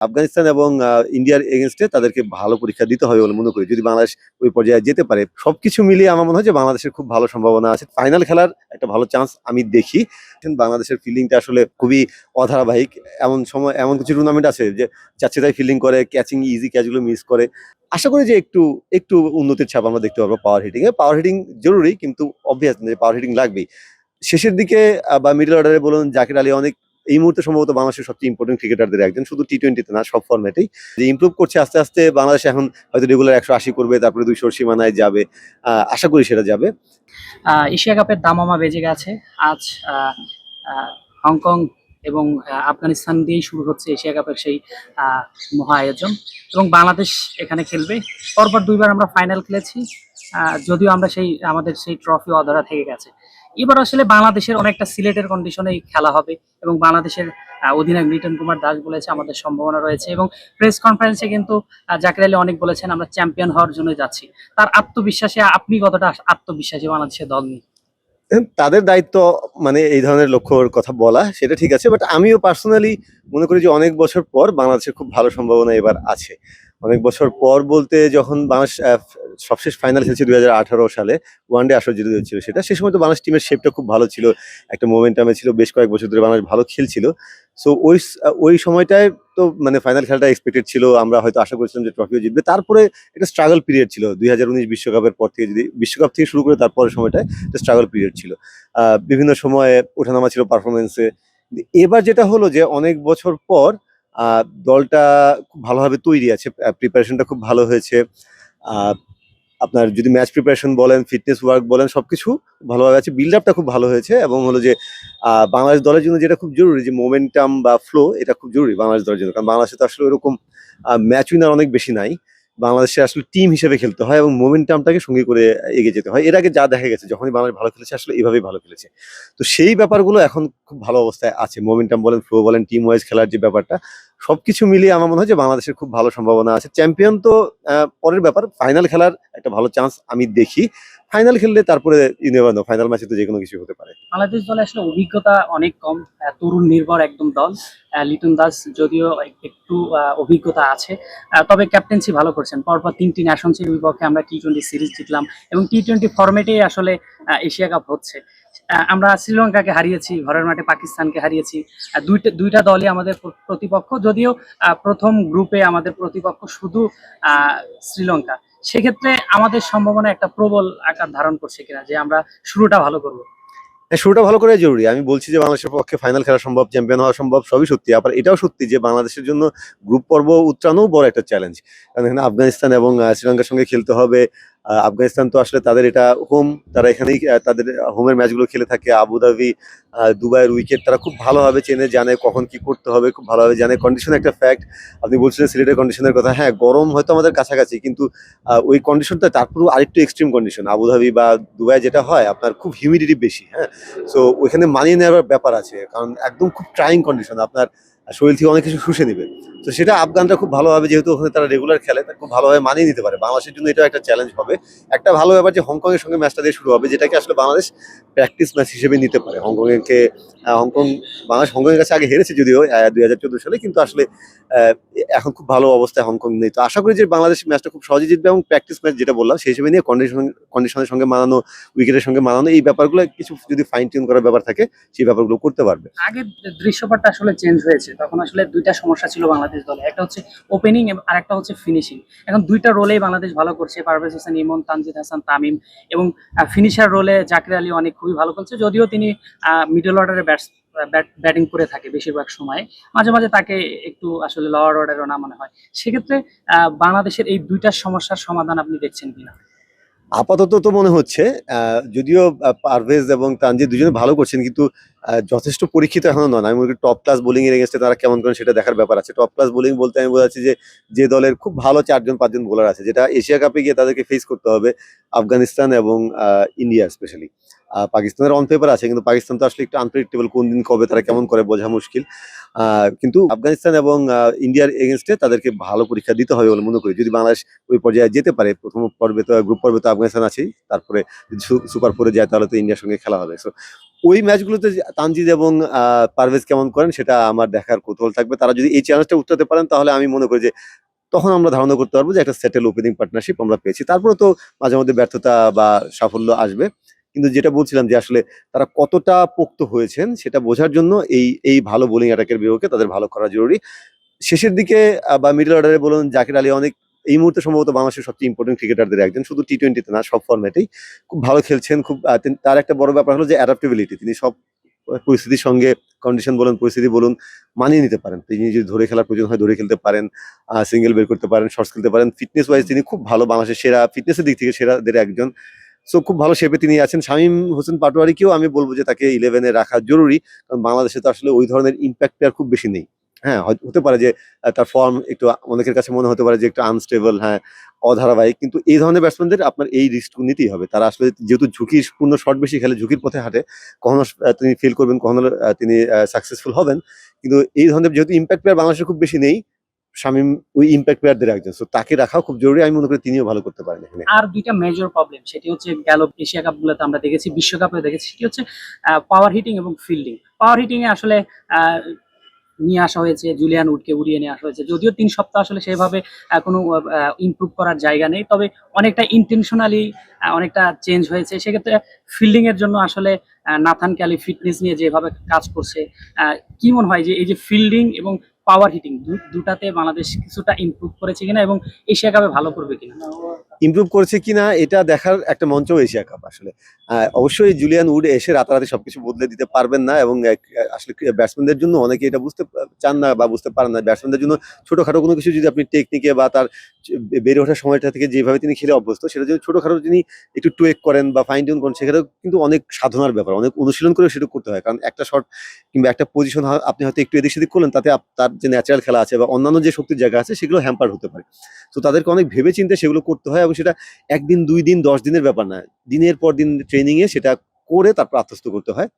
আফগানিস্তান এবং ইন্ডিয়ার এগেনস্টে তাদেরকে ভালো পরীক্ষা দিতে হবে বলে মনে করি। যদি বাংলাদেশ ওই পর্যায়ে যেতে পারে, সবকিছু মিলিয়ে আমার মনে হয় যে বাংলাদেশের খুব ভালো সম্ভাবনা আছে। ফাইনাল খেলার একটা ভালো চান্স আমি দেখি। বাংলাদেশের ফিল্ডিংটা আসলে খুবই অধারাবাহিক। এমন সময়, এমন কিছু টুর্নামেন্ট আছে যে যাচ্ছে তাই ফিল্ডিং করে ক্যাচিং ইজি ক্যাচগুলো মিস করে। আশা করি যে একটু একটু উন্নতির ছাপ আমরা দেখতে পারব পাওয়ার হিটিং এ পাওয়ার হিটিং জরুরি, কিন্তু অবভিয়াস পাওয়ার হিটিং লাগবেই। শেষের দিকে বা মিডল অর্ডারে বলুন, জাকির আলী অনেক এই মুহূর্তে সম্ভবত বাংলাদেশের সবচেয়ে ইম্পর্টেন্ট ক্রিকেটারদের একজন, শুধু টি টোয়েন্টিতে না, সব ফর্মেটেই যে ইমপ্রুভ করছে আস্তে আস্তে বাংলাদেশ এখন হয়তো রেগুলার একশো আশি করবে, তারপরে দুইশোর সীমানায় যাবে। আশা করি সেটা যাবে। এশিয়া কাপের দামামা বেজে গেছে। আজ হংকং এবং আফগানিস্তান দিয়েই শুরু হচ্ছে এশিয়া কাপের সেই মহা আয়োজন। এবং বাংলাদেশ এখানে খেলবে। পরপর দুইবার আমরা ফাইনাল খেলেছি। যদিও আমরা সেই, আমাদের সেই ট্রফি অধরা থেকে গেছে। এবার আসলে বাংলাদেশের অনেকটা সিলেটের কন্ডিশনেই খেলা হবে এবং বাংলাদেশের অধিনায়ক লিটন কুমার দাস বলেছে, আমাদের সম্ভাবনা রয়েছে এবং প্রেস কনফারেন্সে কিন্তু জাকির আলী অনেক বলেছেন, আমরা চ্যাম্পিয়ন হওয়ার জন্য যাচ্ছি। তার আত্মবিশ্বাসে আপনি কতটা আত্মবিশ্বাসী বাংলাদেশের দল নিয়ে? তাদের দায়িত্ব মানে এই ধরনের লক্ষ্যর কথা বলা, সেটা ঠিক আছে বাট আমিও পার্সোনালি মনে করি যে অনেক বছর পর বাংলাদেশের খুব ভালো সম্ভাবনা এবার আছে। অনেক বছর পর বলতে যখন বাংলাদেশ সবশেষ ফাইনাল খেলছে দুই হাজার আঠারো সালে। ওয়ান ডে আসর জিতে ছিল সেটা। সে সময় তো বাংলাদেশ টিমের শেপটা খুব ভালো ছিল। একটা মোমেন্টামে ছিল, বেশ কয়েক বছর ধরে বাংলাদেশ ভালো খেলছিল। সো ওই ওই সময়টায় তো মানে ফাইনাল খেলাটা এক্সপেক্টেড ছিল। আমরা হয়তো আশা করেছিলাম যে ট্রফিও জিতবে। তারপরে একটা স্ট্রাগল পিরিয়ড ছিল। দুই হাজার উনিশ বিশ্বকাপের পর থেকে যদি, বিশ্বকাপ থেকে শুরু করে তারপরের সময়টায় একটা স্ট্রাগল পিরিয়ড ছিল। বিভিন্ন সময়ে ওঠানামা ছিল পারফরমেন্সে এবার যেটা হলো যে অনেক বছর পর দলটা খুব ভালোভাবে তৈরি আছে। প্রিপারেশনটা খুব ভালো হয়েছে। আপনার যদি ম্যাচ প্রিপারেশন বলেন ফিটনেস ওয়ার্ক বলেন, সবকিছু ভালোভাবে আছে। বিল্ড আপটা খুব ভালো হয়েছে এবং হলো যে বাংলাদেশ দলের জন্য যেটা খুব জরুরি যে মোমেন্টাম বা ফ্লো এটা খুব জরুরি বাংলাদেশ দলের জন্য। কারণ বাংলাদেশে তো আসলে এরকম ম্যাচ উইনার অনেক বেশি নাই। বাংলাদেশে আসলে টিম হিসেবে খেলতে হয় এবং মোমেন্টামটাকে সঙ্গে করে এগিয়ে যেতে হয়। এর আগে যা দেখা গেছে, যখনই বাংলাদেশ ভালো খেলেছে, আসলে এইভাবেই ভালো খেলেছে। তো সেই ব্যাপারগুলো এখন খুব ভালো অবস্থায় আছে। মোমেন্টাম বলেন ফ্লো বলেন টিম ওয়াইজ খেলার যে ব্যাপারটা সবকিছু মিলিয়ে আমার মনে হয় যে বাংলাদেশের খুব ভালো সম্ভাবনা আছে। চ্যাম্পিয়ন তো পরের ব্যাপার ফাইনাল খেলার একটা ভালো চান্স আমি দেখি। ফাইনাল খেললে তারপরে ইউনিভার্নো ফাইনাল ম্যাচে তো যে কোনো কিছু হতে পারে। বাংলাদেশ দলে আসলে অভিজ্ঞতা অনেক কম তরুণ নির্ভর একদম দল। লিটন দাস যদিও একটু অভিজ্ঞতা আছে। তবে ক্যাপ্টেন্সি ভালো করছেন। পরপর তিনটি ন্যাশনসির বিপক্ষে আমরা টি টোয়েন্টি সিরিজ জিতলাম এবং টি টোয়েন্টি ফরম্যাটেই আসলে এশিয়া কাপ হচ্ছে। আমরা শ্রীলঙ্কাকে হারিয়েছি, ঘরের মাঠে পাকিস্তানকে হারিয়েছি। দুইটা দুইটা দলই আমাদের প্রতিপক্ষ, যদিও প্রথম গ্রুপে আমাদের প্রতিপক্ষ শুধু শ্রীলঙ্কা। সেক্ষেত্রে আমাদের সম্ভাবনা একটা প্রবল আকার ধারণ করছে কিনা, যে আমরা শুরুটা ভালো করব। শুরুটা ভালো করাই জরুরি। আমি বলছি যে বাংলাদেশের পক্ষে ফাইনাল খেলা সম্ভব চ্যাম্পিয়ন হওয়া সম্ভব, সবই সত্যি। আবার এটাও সত্যি যে বাংলাদেশের জন্য গ্রুপ পর্ব উত্তরানো বড় একটা চ্যালেঞ্জ কারণ এখানে আফগানিস্তান এবং শ্রীলঙ্কার সঙ্গে খেলতে হবে আফগানিস্তান তো আসলে তাদের এটা হোম তারা এখানেই তাদের হোমের ম্যাচগুলো খেলে থাকে। আবুধাবি দুবাইয়ের উইকেট তারা খুব ভালোভাবে চেনে, জানে কখন কি করতে হবে, খুব ভালোভাবে জানে। কন্ডিশন একটা ফ্যাক্ট আপনি বলছিলেন সিলেটের কন্ডিশনের কথা। হ্যাঁ গরম হয়তো আমাদের কাছাকাছি, কিন্তু ওই কন্ডিশনটা তারপরেও আরেকটু এক্সট্রিম কন্ডিশন আবুধাবি বা দুবাই যেটা হয়, আপনার খুব হিউমিডিটি বেশি হ্যাঁ। সো ওইখানে মানিয়ে নেওয়ার ব্যাপার আছে, কারণ একদম খুব ট্রাইং কন্ডিশন আপনার শরীর থেকে অনেক কিছু শুষে নেবে। তো সেটা আফগানরা খুব ভালোভাবে, যেহেতু ওখানে তারা রেগুলার খেলে তা খুব ভালোভাবে মানিয়ে নিতে পারে। বাংলাদেশের জন্য এটাও একটা চ্যালেঞ্জ হবে। একটা ভালো ব্যাপার যে হংকং এর সঙ্গে ম্যাচটা দিয়ে শুরু হবে, যেটাকে আসলে বাংলাদেশ প্র্যাকটিস ম্যাচ হিসেবে নিতে পারে। Hong Kong এরকে Hong Kong Bangladesh Hong Kong এর কাছে আগে হেরেছে যদিও দুই হাজার চোদ্দ সালে, কিন্তু আসলে এখন খুব ভালো অবস্থায় হংকং নেই। তো আশা করি যে বাংলাদেশ ম্যাচটা খুব সহজে জিতবে এবং প্র্যাকটিস ম্যাচ যেটা বললাম, সেই হিসেবে নিয়ে কন্ডিশন কন্ডিশনের সঙ্গে মানানো উইকেটের সঙ্গে মানানো, এই ব্যাপারগুলো কিছু যদি ফাইন টিউন করার ব্যাপার থাকে, সেই ব্যাপারগুলো করতে পারবে। আগের দৃশ্যপটটা আসলে চেঞ্জ হয়েছে। তখন আসলে দুইটা সমস্যা ছিল বাংলাদেশ দলে। একটা হচ্ছে ওপেনিং আর একটা হচ্ছে ফিনিশিং এখন দুইটা রোলেই বাংলাদেশ ভালো করছে। পারভেজ হোসেন, ইমন, তানজিদ হাসান, তামিম এবং ফিনিশার রোলে জাকির আলী অনেক খুবই ভালো করছে যদিও তিনি মিডল অর্ডারে ব্যাটস ব্যাটিং করে থাকে বেশিরভাগ সময়। মাঝে মাঝে তাকে একটু আসলে লোয়ার অর্ডারও না মনে হয়। সেক্ষেত্রে বাংলাদেশের এই দুইটা সমস্যার সমাধান আপনি দেখছেন কিনা? আপাতত তো মনে হচ্ছে যদিও পারভেজ এবং তানজি দুজনে ভালো করছেন, কিন্তু যথেষ্ট পরীক্ষিত এখনও নন। আমি মনে টপ ক্লাস বোলিং এর এগেন্স্টে তারা কেমন করেন সেটা দেখার ব্যাপার আছে। টপ ক্লাস বোলিং বলতে আমি বোঝাচ্ছি যে যে দলের খুব ভালো চারজন, পাঁচজন বোলার আছে, যেটা এশিয়া কাপে গিয়ে তাদেরকে ফেস করতে হবে, আফগানিস্তান এবং ইন্ডিয়া স্পেশালি পাকিস্তানের অন পেপার আছে, কিন্তু পাকিস্তান তো আসলে একটু আনপ্রেডিক্টেবল কোন দিন কবে তারা কেমন করে বোঝা মুশকিল। কিন্তু আফগানিস্তান এবং ইন্ডিয়ার এগেনস্টে তাদেরকে ভালো পরীক্ষা দিতে হবে বলে মনে করি। যদি বাংলাদেশ ওই পর্যায়ে যেতে পারে, প্রথম পর্বে তো গ্রুপ পর্বে তো আফগানিস্তান আছেই, তারপরে সুপার ফোরে যায় তাহলে তো ইন্ডিয়ার সঙ্গে খেলা হবে। সো ওই ম্যাচগুলোতে তানজিদ এবং পারভেজ কেমন করেন সেটা আমার দেখার কৌতূহল থাকবে। তারা যদি এই চ্যালেঞ্জটা উঠতে পারেন, তাহলে আমি মনে করি যে তখন আমরা ধারণা করতে পারব যে একটা সেটেল ওপেনিং পার্টনারশিপ আমরা পেয়েছি। তারপরে তো মাঝে মধ্যে ব্যর্থতা বা সাফল্য আসবে। কিন্তু যেটা বলছিলাম যে আসলে তারা কতটা পোক্ত হয়েছেন, সেটা বোঝার জন্য এই এই ভালো বোলিং অ্যাটাকের বিভাগে তাদের ভালো করা জরুরি। শেষের দিকে বা মিডল অর্ডারে বলুন, জাকির আলী অনেক, এই মুহূর্তে সম্ভবত বাংলাদেশের সবচেয়ে ইম্পর্টেন্ট ক্রিকেটারদের একজন, শুধু টি টোয়েন্টিতে না, সব ফর্মেটেই খুব ভালো খেলছেন, খুব তার একটা বড় ব্যাপার হলো যে অ্যাডাপ্টেবিলিটি তিনি সব পরিস্থিতির সঙ্গে কন্ডিশন বলুন, পরিস্থিতি বলুন, মানিয়ে নিতে পারেন। তিনি যদি ধরে খেলার প্রয়োজন হয়, ধরে খেলতে পারেন সিঙ্গেল বের করতে পারেন শর্টস খেলতে পারেন ফিটনেস ওয়াইজ তিনি খুব ভালো বাংলাদেশের সেরা ফিটনেসের দিক থেকে সেরাদের একজন। সো খুব ভালো শেপে তিনি আছেন। শামীম হোসেন পাটোয়ারিকেও আমি বলব যে তাকে ইলেভেনে রাখা জরুরি। কারণ বাংলাদেশে তো আসলে ওই ধরনের ইম্প্যাক্ট আর খুব বেশি নেই। হ্যাঁ হতে পারে যে তার ফর্ম একটু অনেকের কাছে মনে হতে পারে যে একটু আনস্টেবল হ্যাঁ অধারাবাহিক। কিন্তু এই ধরনের ব্যাটসম্যানদের আপনার এই রিস্ক নিতেই হবে। তারা আসলে যেহেতু ঝুঁকিপূর্ণ শট বেশি খেলে, ঝুঁকির পথে হাঁটে, কখনো তিনি ফেল করবেন, কখনো তিনি সাকসেসফুল হবেন। কিন্তু এই ধরনের যেহেতু ইম্প্যাক্ট প্লেয়ার বাংলাদেশে খুব বেশি নেই শামীম ওই ইম্প্যাক্ট প্লেয়ারদের একজন। তো তাকে রাখাও খুব জরুরি। আমি মনে করি তিনিও ভালো করতে পারেন এখানে। আর দুইটা মেজর প্রবলেম সেটি হচ্ছে গেল এশিয়া কাপ গুলোতে আমরা দেখেছি, বিশ্বকাপে দেখেছি, সেটি হচ্ছে পাওয়ার হিটিং এবং ফিল্ডিং পাওয়ার হিটিং এ আসলে নিয়ে আসা হয়েছে জুলিয়ান উডকে উড়িয়ে নিয়ে আসা হয়েছে। যদিও তিন সপ্তাহ আসলে সেভাবে কোনো ইমপ্রুভ করার জায়গা নেই। তবে অনেকটা ইন্টেনশনালি অনেকটা চেঞ্জ হয়েছে। সেক্ষেত্রে ফিল্ডিং এর জন্য আসলে নাথান ক্যালি ফিটনেস নিয়ে যেভাবে কাজ করছে কি মনে হয় যে এই যে ফিল্ডিং এবং পাওয়ার হিটিং দুটাতে বাংলাদেশ কিছুটা ইমপ্রুভ করেছে কিনা এবং এশিয়া কাপে ভালো করবে কিনা? ইমপ্রুভ করেছে কিনা, এটা দেখার একটা মঞ্চ এশিয়া কাপ আসলে। অবশ্যই জুলিয়ান উড এসে রাতারাতি সবকিছু বদলে দিতে পারবেন না এবং আসলে ব্যাটসম্যানদের জন্য অনেকে এটা বুঝতে চান না বা বুঝতে পারেন না। ব্যাটসম্যানদের জন্য ছোটখাটো কোনো কিছু যদি আপনি টেকনিকে বা তার বেড়ে ওঠার সময়টা থেকে যেভাবে তিনি খেলে অভ্যস্ত, সেটা যদি ছোটখাটো তিনি একটু টুয়েক করেন বা ফাইন টিউন করেন, সেখানেও কিন্তু অনেক সাধনার ব্যাপার, অনেক অনুশীলন করে সেটা করতে হয়। কারণ একটা শট কিংবা একটা পজিশন আপনি হয়তো একটু এদিক সেদিক করলেন, তাতে তার যে ন্যাচারাল খেলা আছে বা অন্যান্য যে শক্তির জায়গা আছে, সেগুলো হ্যাম্পার হতে পারে। তো তাদেরকে অনেক ভেবে চিন্তে সেগুলো করতে হয় এবং সেটা একদিন, দুই দিন, দশ দিনের ব্যাপার না। দিনের পর দিন ট্রেনিং এ সেটা করে তারপর আত্মস্থ করতে হয়।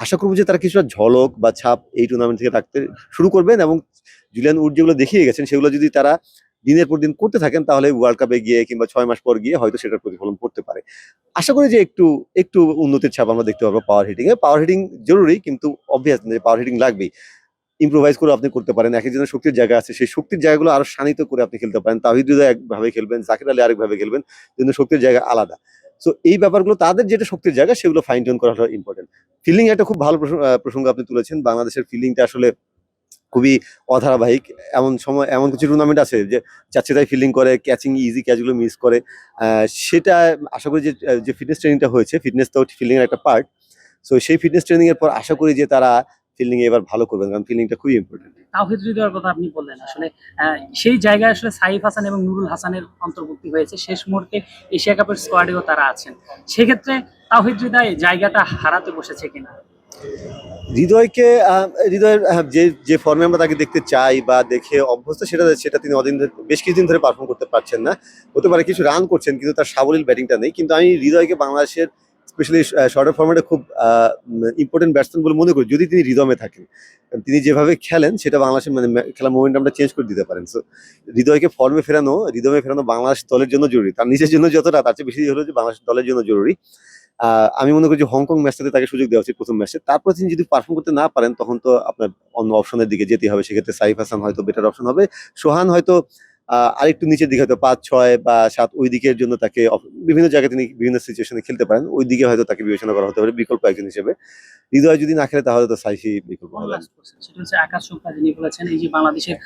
আশা করব যে তারা কিছুটা ঝলক বা ছাপ এই টুর্নামেন্ট থেকে রাখতে শুরু করবেন এবং জুলিয়ান উড যেগুলো দেখিয়ে গেছেন, সেগুলো যদি তারা দিনের পর দিন করতে থাকেন, তাহলে ওয়ার্ল্ড কাপে গিয়ে কিংবা ছয় মাস পর গিয়ে হয়তো সেটার প্রতিফলন পড়তে পারে। আশা করি যে একটু একটু উন্নতির ছাপ আমরা দেখতে পারব পাওয়ার হিটিং এ। পাওয়ার হিটিং জরুরি, কিন্তু অবভিয়াস পাওয়ার হিটিং লাগবেই। ইম্প্রোভাইজ করে আপনি করতে পারেন, এক একজনের শক্তির জায়গা আছে, সেই শক্তির জায়গাগুলো আরও শানিত করে আপনি খেলতে পারেন। তাহিদ হৃদয় একভাবে খেলবেন, জাকির আলী আরেকভাবে খেলবেন, কিন্তু শক্তির জায়গা আলাদা। সো এই ব্যাপারগুলো, তাদের যেটা শক্তির জায়গা, সেগুলো ফাইন টিউন করাটা ইম্পর্টেন্ট ফিল্ডিং একটা খুব ভালো প্রসঙ্গ আপনি তুলেছেন, বাংলাদেশের ফিল্ডিংটা আসলে খুবই অধারাবাহিক। এমন সময়, এমন কিছু টুর্নামেন্ট আছে যে যাচ্ছে তাই ফিল্ডিং করে ক্যাচিং ইজি ক্যাচগুলো মিস করে। সেটা আশা করি যে যে ফিটনেস ট্রেনিংটা হয়েছে ফিটনেস তো ফিল্ডিং এর একটা পার্ট সো সেই ফিটনেস ট্রেনিংয়ের পর আশা করি যে, তারা ফিল্ডিং এবার ভালো করবেন কারণ ফিল্ডিংটা খুবই ইম্পর্টেন্ট তাওহিদ হৃদয়ের কথা আপনি বললেন আসলে সেই জায়গায় আসলে সাইফ হাসান এবং নুরুল হাসানের অন্তর্ভুক্তি হয়েছে। শেষ মুহূর্তে এশিয়া কাপের স্কোয়াডেও তারা আছেন। সেক্ষেত্রে তাওহিদ হৃদয় জায়গাটা হারাতে বসেছে কিনা? হৃদয়কে হৃদয়ের যে যে ফর্মে আমরা তাকে দেখতে চাই বা দেখে অভ্যস্ত সেটা সেটা তিনি অদিন বেশ কিছুদিন ধরে পারফর্ম করতে পারছেন না। হতে পারে কিছু রান করছেন কিন্তু তার সাবলীল ব্যাটিংটা নেই। কিন্তু আমি হৃদয়কে বাংলাদেশের স্পেশালি শর্টার ফর্মেটে খুব ইম্পর্টেন্ট ব্যাটসম্যান বলে মনে করি, যদি তিনি হৃদমে থাকেন। তিনি যেভাবে খেলেন, সেটা বাংলাদেশের মানে খেলার মোমেন্টামটা চেঞ্জ করে দিতে পারেন। সো হৃদয়কে ফর্মে ফেরানো হৃদমে ফেরানো বাংলাদেশ দলের জন্য জরুরি। তার নিজের জন্য যতটা, তার চেয়ে বেশি হলো যে বাংলাদেশ দলের জন্য জরুরি। আমি মনে করি যে হংকং ম্যাচটাতে তাকে সুযোগ দেওয়া উচিত প্রথম ম্যাচে তারপর তিনি যদি পারফর্ম করতে না পারেন, তখন তো আপনার অন্য অপশনের দিকে যেতে হবে। সেক্ষেত্রে সাইফ হাসান হয়তো বেটার অপশন হবে। সোহান হয়তো আরেকটু নিচের দিকে হয়তো পাঁচ, ছয় বা সাত ওই দিকের জন্য তাকে বিভিন্ন জায়গায় তিনি বিভিন্ন সিচুয়েশনে খেলতে পারেন। ওই দিকে হয়তো তাকে বিবেচনা করা হতে পারে, বিকল্প একজন হিসেবে। হৃদয় যদি না খেলে তাহলে তো সাইফি বিকল্প হবে। সেটা হচ্ছে আকাশ চোপড়া যিনি বলেছেন, এই যে বাংলাদেশের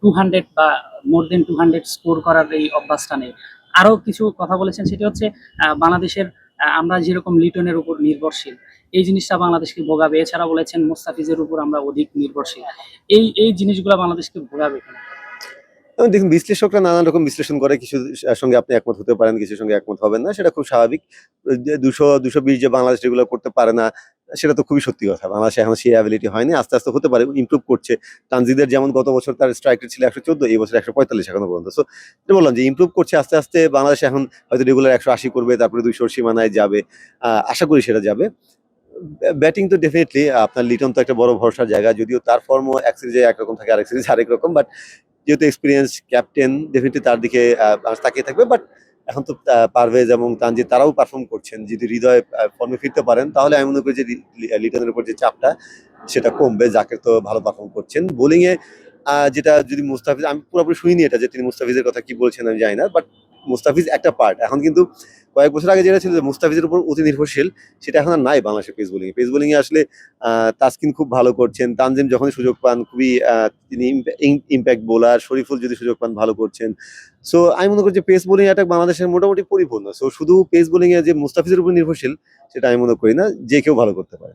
টু হান্ড্রেড বা more than two hundred score করার এই অভ্যাসটা নেই। আরও কিছু কথা বলেছেন, সেটি হচ্ছে বাংলাদেশের আমরা যেরকম লিটনের উপর নির্ভরশীল, এই জিনিসটা বাংলাদেশকে ভোগাবে। এছাড়া বলেছেন, মোস্তাফিজের উপর আমরা অধিক নির্ভরশীল। এই এই জিনিসগুলো বাংলাদেশকে ভোগাবে কিনা? দেখুন, বিশ্লেষকরা নানান রকম বিশ্লেষণ করে, কিছু সঙ্গে আপনি একমত হতে পারেন কিছুর সঙ্গে একমত হবেন না, সেটা খুব স্বাভাবিক। দুশো দুশো বিশ যে বাংলাদেশ যেগুলো করতে পারে না, সেটা তো খুবই সত্যি কথা। বাংলাদেশে এখন সেই অ্যাবিলিটি হয়নি, আস্তে আস্তে হতে পারে ইম্প্রুভ করছে। তানজিদের যেমন গত বছর তার স্ট্রাইক রেট ছিল একশো চোদ্দ, এই বছর একশো পঁয়তাল্লিশ এখনও পর্যন্ত। সো বললাম যে ইম্প্রুভ করছে আস্তে আস্তে, বাংলাদেশ এখন হয়তো রেগুলার একশো আশি করবে, তারপরে দুইশোর সীমানায় যাবে। আশা করি সেটা যাবে। ব্যাটিং তো ডেফিনেটলি আপনার লিটন তো একটা বড় ভরসার জায়গা, যদিও তার ফর্মও এক সিরিজে একরকম থাকে, আরেক সিরিজ আরেক রকম বাট যেহেতু এক্সপিরিয়েন্স ক্যাপ্টেন ডেফিনেটলি তার দিকে তাকিয়ে থাকবে। বাট এখন তো পারভেজ এবং তানজিদ তারাও পারফর্ম করছেন। যদি হৃদয় ফর্মে ফিরতে পারেন, তাহলে আমি মনে করি যে লিটনের উপর যে চাপটা, সেটা কমবে। যাকে তো ভালো পারফর্ম করছেন। বোলিংয়ে যেটা যদি মুস্তাফিজ, আমি পুরোপুরি শুনিনি এটা যে তিনি মুস্তাফিজের কথা কি বলছেন আমি জানি না। বাট মুস্তাফিজ একটা পার্ট এখন কিন্তু কয়েক বছর আগে যেটা ছিল যে মুস্তাফিজের উপর অতি নির্ভরশীল, সেটা এখন আর নাই বাংলাদেশের পেস বোলিং পেস বোলিং এ আসলে তাসকিন খুব ভালো করছেন। তানজিম যখনই সুযোগ পান, খুবই তিনি ইম্প্যাক্ট বোলার শরীফুল যদি সুযোগ পান, ভালো করছেন। সো আমি মনে করি যে পেস বোলিং অ্যাটাক বাংলাদেশের মোটামুটি পরিপূর্ণ। সো শুধু পেস বোলিং এ যে মুস্তাফিজের উপর নির্ভরশীল, সেটা আমি মনে করি না, যে কেউ ভালো করতে পারে।